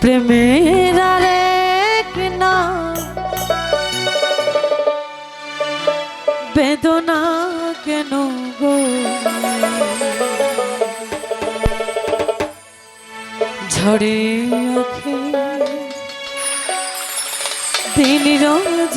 প্রেমের আরেক না বেদনা কেন গো? ঝরে দিন রোজ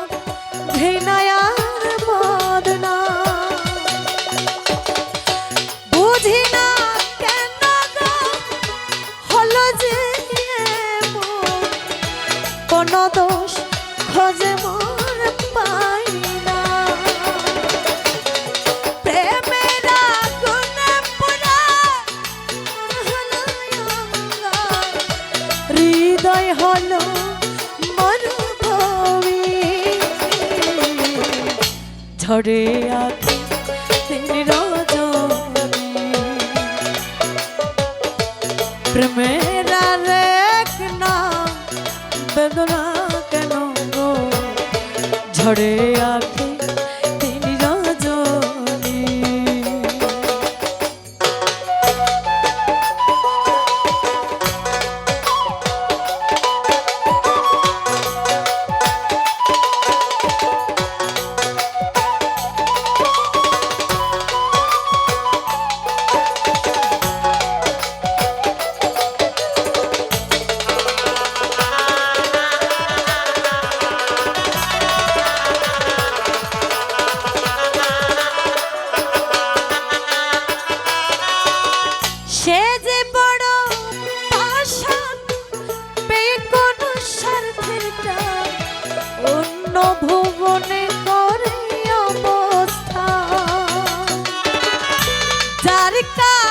ঝরে আতি প্রেমেরা রেখ নাম কেন গো? ঝরে ভুবনে করে অবস্থা। যার কাজ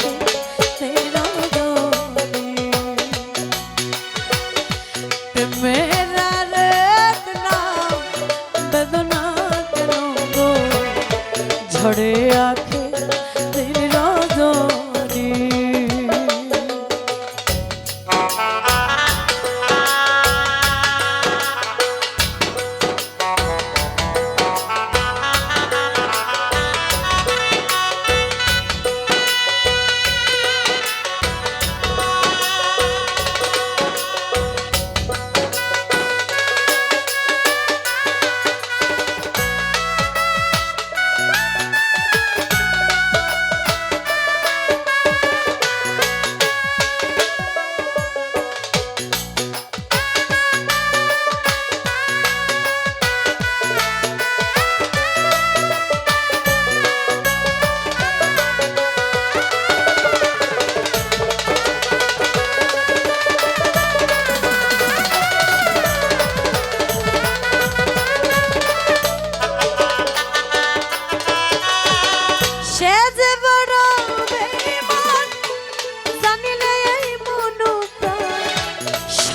ਖੜਿਆ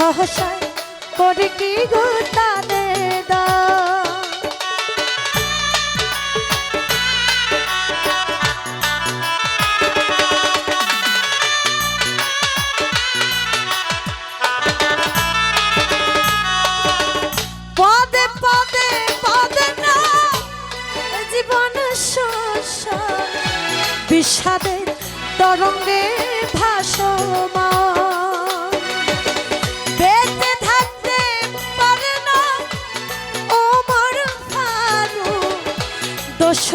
সহসা করে কি গোতানে বিষাদের তরঙ্গে ভাসমান।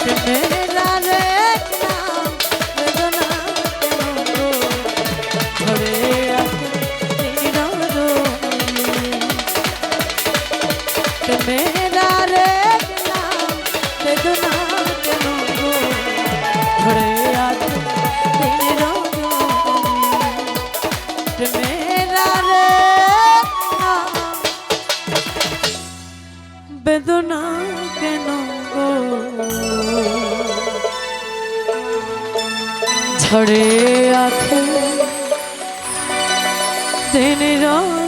কেমনে ঝড়ে আখে দিন রাত